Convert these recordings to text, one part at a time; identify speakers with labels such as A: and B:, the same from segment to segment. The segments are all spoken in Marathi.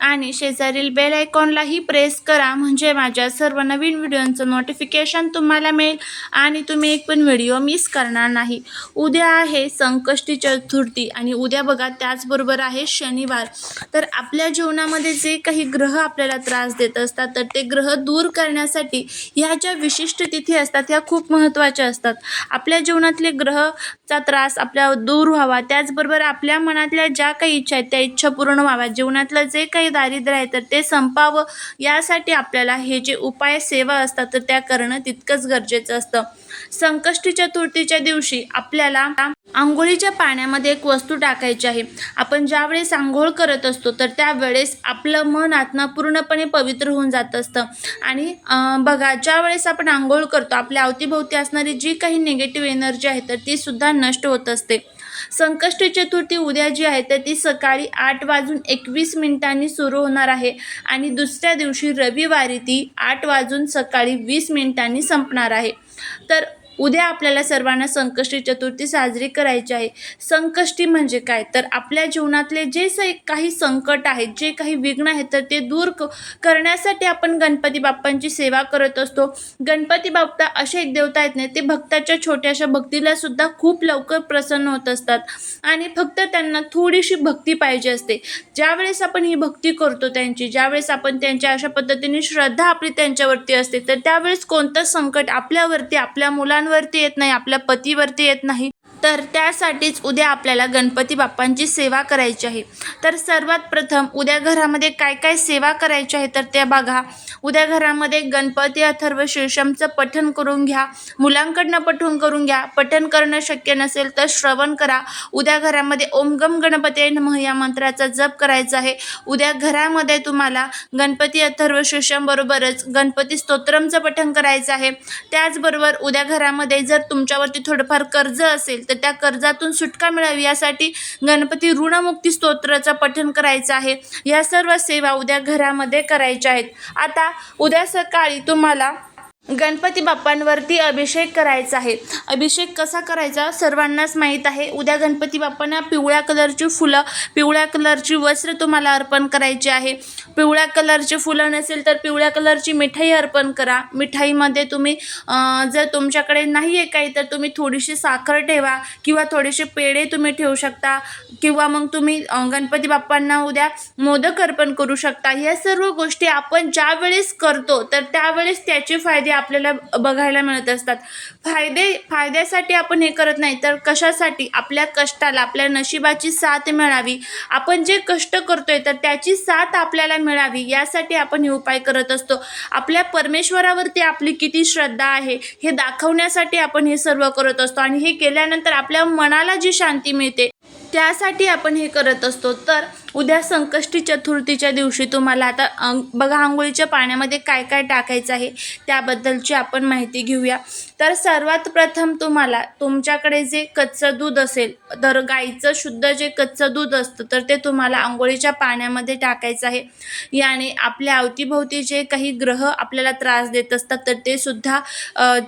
A: आणि शेजारील बेल आयकॉनलाही प्रेस करा. म्हणजे माझ्या सर्व नवीन व्हिडिओंचं नोटिफिकेशन तुम्हाला मिळेल आणि तुम्ही एक पण व्हिडिओ मिस करणार नाही. उद्या आहे संकष्टी चतुर्थी आणि उद्या बघा त्याचबरोबर आहे शनिवार. तर आपल्या जीवनामध्ये जे काही ग्रह आपल्याला त्रास देत असतात तर ते ग्रह दूर करण्यासाठी ह्या ज्या विशिष्ट तिथी असतात ह्या खूप महत्त्वाच्या असतात. आपल्या जीवनातले ग्रहचा त्रास आपल्या दूर व्हावा. त्याचबरोबर आपल्या मनातल्या ज्या काही इच्छा आहेत त्या इच्छा पूर्ण व्हाव्या जीवनातलं जे काही दारिद्र्य आहे तर ते संपावं. यासाठी आपल्याला हे जे उपाय सेवा असतात तर त्या करणं तितकंच गरजेचं असतं. संकष्टी चतुर्थीच्या दिवशी आपल्याला आंघोळीच्या पाण्यामध्ये एक वस्तू टाकायची आहे. आपण ज्यावेळेस आंघोळ करत असतो तर त्यावेळेस आपलं मन आत्मा पूर्णपणे पवित्र होऊन जात असतं. आणि बघा ज्यावेळेस आपण आंघोळ करतो आपल्या अवतीभोवती असणारी जी काही निगेटिव्ह एनर्जी आहे तर ती सुद्धा नष्ट होत असते. संकष्टी चतुर्थी उद्या जी आहे तर ती सकाळी आठ वाजून एकवीस मिनिटांनी सुरू होणार आहे. आणि दुसऱ्या दिवशी रविवारी ती आठ वाजून सकाळी वीस मिनिटांनी संपणार आहे. तर उद्या आपल्याला सर्वांना संकष्टी चतुर्थी साजरी करायची आहे. संकष्टी म्हणजे काय? तर आपल्या जीवनातले जे स- काही संकट आहेत जे काही विघ्न आहेत तर ते दूर क करण्यासाठी आपण गणपती बाप्पांची सेवा करत असतो. गणपती बाप्पा असे एक देवता आहेत ना ते भक्ताच्या छोट्याशा भक्तीला सुद्धा खूप लवकर प्रसन्न होत असतात. आणि फक्त त्यांना थोडीशी भक्ती पाहिजे असते. ज्यावेळेस आपण ही भक्ती करतो त्यांची ज्यावेळेस आपण त्यांच्या अशा पद्धतीने श्रद्धा आपली त्यांच्यावरती असते तर त्यावेळेस कोणतं संकट आपल्यावरती आपल्या मुलांवरती येत नाही आपल्या पतीवरती येत नाही. तर त्यासाठीच उद्या आपल्याला गणपती बाप्पांची सेवा करायची आहे. तर सर्वात प्रथम उद्या घरामध्ये काय काय सेवा करायची आहे तर त्या बघा. उद्या घरामध्ये गणपती अथर्व शीर्षमचं पठण करून घ्या. मुलांकडनं पठण करून घ्या. पठण करणं शक्य नसेल तर श्रवण करा. उद्या घरामध्ये ओम गम गणपती नमः या मंत्राचा जप करायचा आहे. उद्या घरामध्ये तुम्हाला गणपती अथर्व शीर्षमबरोबरच गणपती स्तोत्रमचं पठण करायचं आहे. त्याचबरोबर उद्या घरामध्ये जर तुमच्यावरती थोडंफार कर्ज असेल तर त्या कर्जातून सुटका मिळावी यासाठी गणपती ऋणमुक्ती स्तोत्राचं पठण करायचं आहे. या सर्व सेवा उद्या घरामध्ये करायच्या आहेत. आता उद्या सकाळी तुम्हाला गणपती बाप्पांवरती अभिषेक करायचा आहे. अभिषेक कसा करायचा? सर्वांनाच माहीत आहे. उद्या गणपती बाप्पांना पिवळ्या कलरची फुलं पिवळ्या कलरची वस्त्र तुम्हाला अर्पण करायची आहे. पिवळ्या कलरची फुलं नसेल तर पिवळ्या कलरची मिठाई अर्पण करा. मिठाईमध्ये तुम्ही जर तुमच्याकडे नाही आहे काही तर तुम्ही थोडीशी साखर ठेवा किंवा थोडेसे पेढे तुम्ही ठेवू शकता किंवा मग तुम्ही गणपती बाप्पांना उद्या मोदक अर्पण करू शकता. या सर्व गोष्टी आपण ज्यावेळेस करतो तर त्यावेळेस त्याचे फायदे आपल्याला बघायला मिळत असतात. फायदे फायद्यासाठी आपण हे करत नाही तर कशासाठी? आपल्या कष्टाला आपल्या नशिबाची साथ मिळावी. आपण जे कष्ट करतोय तर त्याची साथ आपल्याला मिळावी यासाठी आपण हे उपाय करत असतो. आपल्या परमेश्वरावरती आपली किती श्रद्धा आहे हे दाखवण्यासाठी आपण हे सर्व करत असतो. आणि हे केल्यानंतर आपल्या मनाला जी शांती मिळते त्यासाठी आपण हे करत असतो. तर उद्या संकष्टी चतुर्थीच्या दिवशी तुम्हाला आता अंग बघा आंघोळीच्या पाण्यामध्ये काय काय टाकायचं आहे त्याबद्दलची आपण माहिती घेऊया. तर सर्वात प्रथम तुम्हाला तुमच्याकडे जे कच्चं दूध असेल तर गाईचं शुद्ध जे कच्चं दूध असतं तर ते तुम्हाला आंघोळीच्या पाण्यामध्ये टाकायचं आहे. याने आपल्या अवतीभोवती जे काही ग्रह आपल्याला त्रास देत असतात तर ते सुद्धा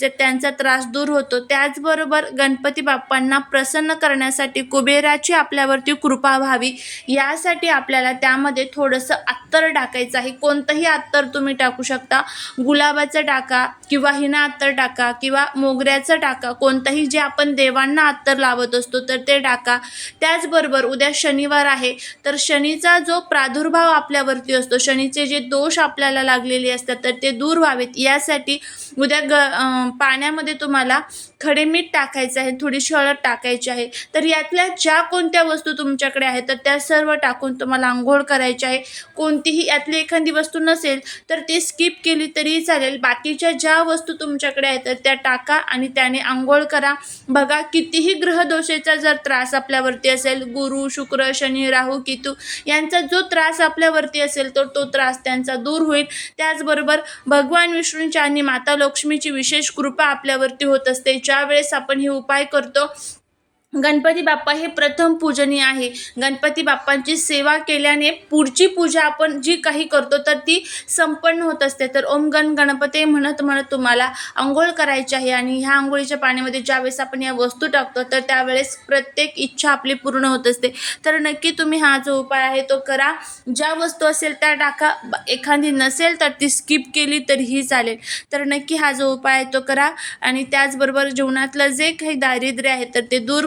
A: जे त्यांचा त्रास दूर होतो. त्याचबरोबर गणपती बाप्पांना प्रसन्न करण्यासाठी कुबेराची आपल्यावरती कृपा व्हावी यासाठी आपल्याला त्यामध्ये थोडंसं अत्तर टाकायचं आहे. कोणतंही अत्तर तुम्ही टाकू शकता. गुलाबाचं टाका किंवा हिना अत्तर टाका किंवा मोगऱ्याचं टाका. कोणतंही जे आपण देवांना अत्तर लावत असतो तर ते टाका. त्याचबरोबर उद्या शनिवार आहे. तर शनीचा जो प्रादुर्भाव आपल्यावरती असतो शनीचे जे दोष आपल्याला लागलेले असतात तर ते दूर व्हावेत. यासाठी उद्या ग पाण्यामध्ये तुम्हाला खडे मीठ टाकायचं आहे थोडीशी हळद टाकायची आहे. तर यातल्या ज्या कोणत्या वस्तू तुमच्याकडे आहेत तर त्या सर्व टाकून तुम्हाला आंघोळ करायची आहे. कोणतीही यातली एखादी वस्तू नसेल तर ती स्किप केली तरीही चालेल. बाकीच्या ज्या वस्तू तुमच्याकडे आहेत तर त्या टाका आणि त्याने आंघोळ करा. बघा कितीही ग्रहदोषेचा जर त्रास आपल्यावरती असेल गुरु शुक्र शनी राहू केतू यांचा जो त्रास आपल्यावरती असेल तर तो त्रास त्यांचा दूर होईल. त्याचबरोबर भगवान विष्णूंच्या आणि माता लक्ष्मीची विशेष कृपा आपल्यावरती होत असते. ज्यावेळेस आपण हे उपाय करतो गणपती बाप्पा हे प्रथम पूजनीय आहे. गणपती बाप्पांची सेवा केल्याने पुढची पूजा आपण जी काही करतो तर ती संपन्न होत असते. तर ओम गण गणपती म्हणत म्हणत तुम्हाला आंघोळ करायची आहे आणि ह्या आंघोळीच्या पाण्यामध्ये ज्यावेळेस आपण या वस्तू टाकतो तर त्यावेळेस प्रत्येक इच्छा आपली पूर्ण होत असते. तर नक्की तुम्ही हा जो उपाय आहे तो करा. ज्या वस्तू असेल त्या टाका. एखादी नसेल तर ती स्किप केली तरीही चालेल. तर नक्की हा जो उपाय आहे तो करा. आणि त्याचबरोबर जीवनातलं जे काही दारिद्र्य आहे तर ते दूर